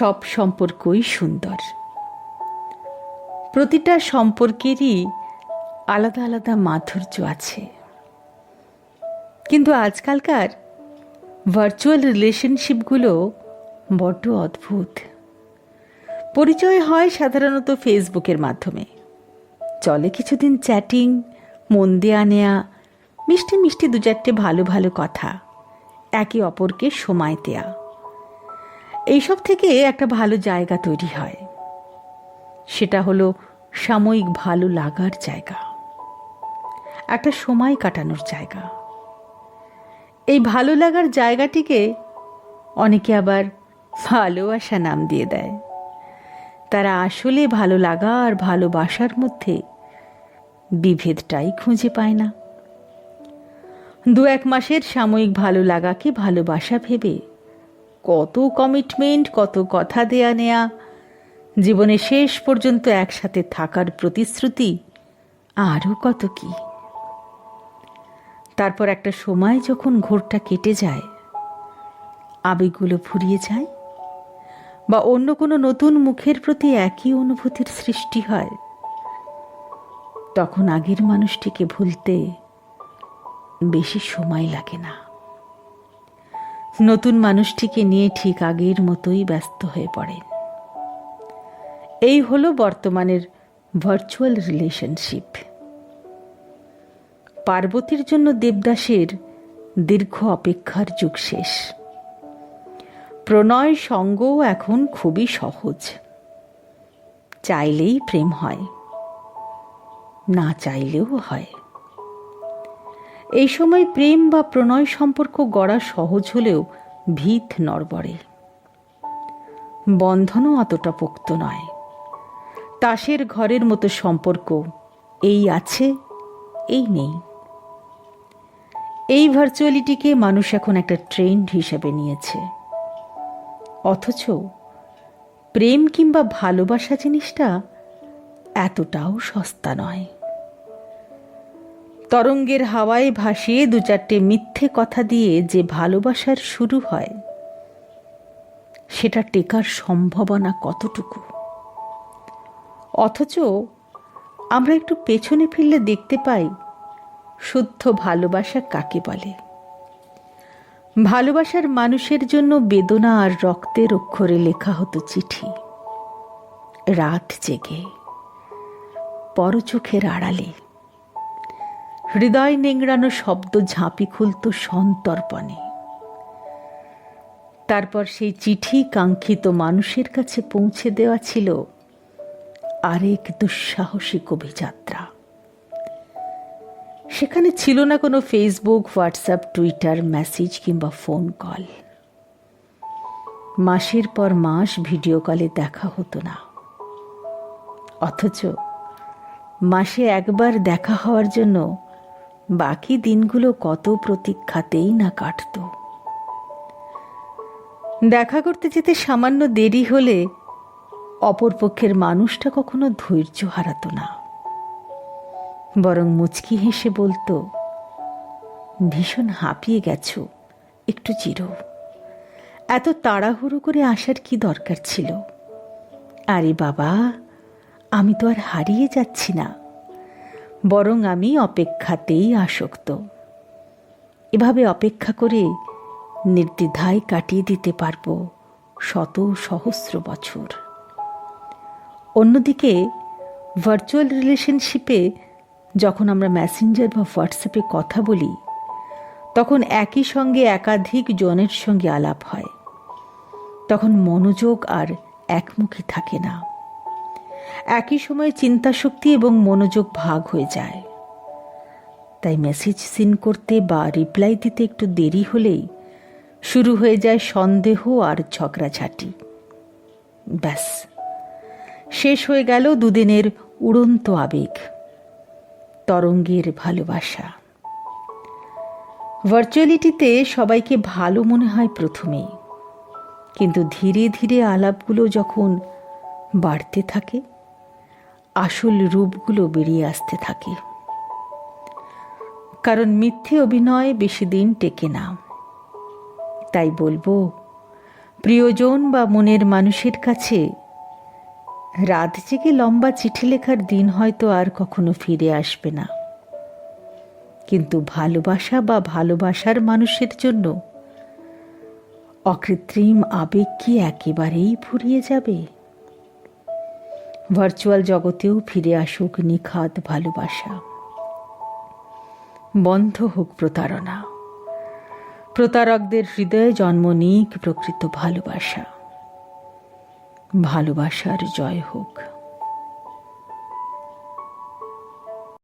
সব সম্পর্কই সুন্দর। প্রতিটা সম্পর্কেরই আলাদা আলাদা মাধুর্য আছে। কিন্তু আজকালকার ভার্চুয়াল রিলেশনশিপগুলো বড্ড অদ্ভুত। পরিচয় হয় সাধারণত ফেসবুকের মাধ্যমে। চলে কিছুদিন চ্যাটিং মন দেয়া নেয়া, মিষ্টি মিষ্টি দু চারটে ভালো ভালো কথা, একে অপরকে সময় দেয়া। এইসব থেকে একটা ভালো জায়গা তৈরি হয়। সেটা হলো সাময়িক ভালো লাগার জায়গা। একটা সময় কাটানোর জায়গা। এই ভালো লাগার জায়গাটিকে অনেকে আবার ভালোবাসা নাম দিয়ে দেয়। তারা আসলে ভালো লাগা আর ভালোবাসার মধ্যে বিভেদটাই খুঁজে পায় না। দু এক মাসের সাময়িক ভালো লাগাকে ভালোবাসা ভেবে কত কমিটমেন্ট কত কথা দেয়া নেয়া। জীবনে শেষ পর্যন্ত একসাথে থাকার প্রতিশ্রুতি আরও কত কি। তারপর একটা সময় যখন ঘোরটা কেটে যায়, আবেগগুলো ফুরিয়ে যায়, বা অন্য কোনো নতুন মুখের প্রতি একই অনুভূতির সৃষ্টি হয়, তখন আগের মানুষটিকে ভুলতে বেশি সময় লাগে না। নতুন মানুষটিকে নিয়ে ঠিক আগের মতোই ব্যস্ত হয়ে পড়েন। এই হলো বর্তমানের ভার্চুয়াল রিলেশনশিপ পার্বতীর জন্য দেবদাসের দীর্ঘ অপেক্ষার যুগ শেষ। প্রণয় সঙ্গও এখন খুবই সহজ। চাইলেই প্রেম হয়, না চাইলেও হয়। এই সময় প্রেম বা প্রণয় সম্পর্ক গড়া সহজ হলেও ভিত নড়বড়ে। বন্ধনও অতটা পোক্ত নয়। তাসের ঘরের মতো সম্পর্ক এই আছে, এই নেই। এই ভার্চুয়ালিটিকে মানুষ এখন একটা ট্রেন্ড হিসেবে নিয়েছে। অথচ প্রেম কিংবা ভালোবাসা জিনিসটা এতটাও সস্তা নয়। তরঙ্গের হাওয়ায় ভাসিয়ে দু চারটে মিথ্যে কথা দিয়ে যে ভালোবাসার শুরু হয়, সেটা টেকার সম্ভাবনা কতটুকু? অথচ আমরা একটু পেছনে ফিরলে দেখতে পাই, শুদ্ধ ভালোবাসা কাকে বলে? ভালোবাসার মানুষের জন্য বেদনা আর রক্তের অক্ষরে লেখা হতো চিঠি। রাত জেগে, পরচোখের আড়ালে। হৃদয় নেংড়ানো শব্দ ঝাঁপি খুলত সন্তর্পণে। তারপর সেই চিঠি কাঙ্ক্ষিত মানুষের কাছে পৌঁছে দেওয়া ছিল আরেক দুঃসাহসিক অভিযাত্রা। সেখানে ছিল না কোনো ফেসবুক হোয়াটসঅ্যাপ টুইটার মেসেজ কিংবা ফোন কল মাসের পর মাস ভিডিও কলে দেখা হতো না। অথচ মাসে একবার দেখা হওয়ার জন্য বাকি দিনগুলো কত প্রতীক্ষাতেই না কাটত। দেখা করতে যেতে সামান্য দেরি হলে অপরপক্ষের মানুষটা কখনো ধৈর্য হারাতো না। বরং মুচকি হেসে বলতো, ভীষণ হাঁপিয়ে গেছো, একটু চিরো। এত তাড়াহুড়ো করে আসার কি দরকার ছিল? আরে বাবা, আমি তো আর হারিয়ে যাচ্ছি না। বরং আমি অপেক্ষাতেই আসক্ত। এভাবে অপেক্ষা করে নির্দ্বিধায় কাটিয়ে দিতে পারব শত সহস্র বছর। অন্যদিকে ভার্চুয়াল রিলেশনশিপে যখন আমরা মেসেঞ্জার বা হোয়াটসঅ্যাপে কথা বলি, তখন একই সঙ্গে একাধিক জনের সঙ্গে আলাপ হয়। তখন মনোযোগ আর একমুখী থাকে না। একই সময় চিন্তাশক্তি এবং মনোযোগ ভাগ হয়ে যায়। তাই মেসেজ সিন করতে বা রিপ্লাই দিতে একটু দেরি হলেই শুরু হয়ে যায় সন্দেহ আর ঝগড়াঝাটি। ব্যাস। শেষ হয়ে গেল দুদিনের উড়ন্ত আবেগ, তরঙ্গের ভালোবাসা। ভার্চুয়ালিটিতে সবাইকে ভালো মনে হয় প্রথমে, কিন্তু ধীরে ধীরে আলাপগুলো যখন বাড়তে থাকে আসল রূপগুলো বেরিয়ে আসতে থাকে। কারণ মিথ্যে অভিনয় বেশি দিন টেকে না। তাই বলব, প্রিয়জন বা মনের মানুষের কাছে রাত জেগে লম্বা চিঠি লেখার দিন হয়তো আর কখনো ফিরে আসবে না। কিন্তু ভালোবাসা বা ভালোবাসার মানুষের জন্য অকৃত্রিম আবেগ কি একেবারেই ফুরিয়ে যাবে? ভার্চুয়াল জগতেও ফিরে আসুক নিখাত ভালোবাসা। বন্ধ হোক প্রতারণা। প্রতারকদের হৃদয়ে জন্ম নিক প্রকৃত ভালোবাসা। ভালোবাসার জয় হোক।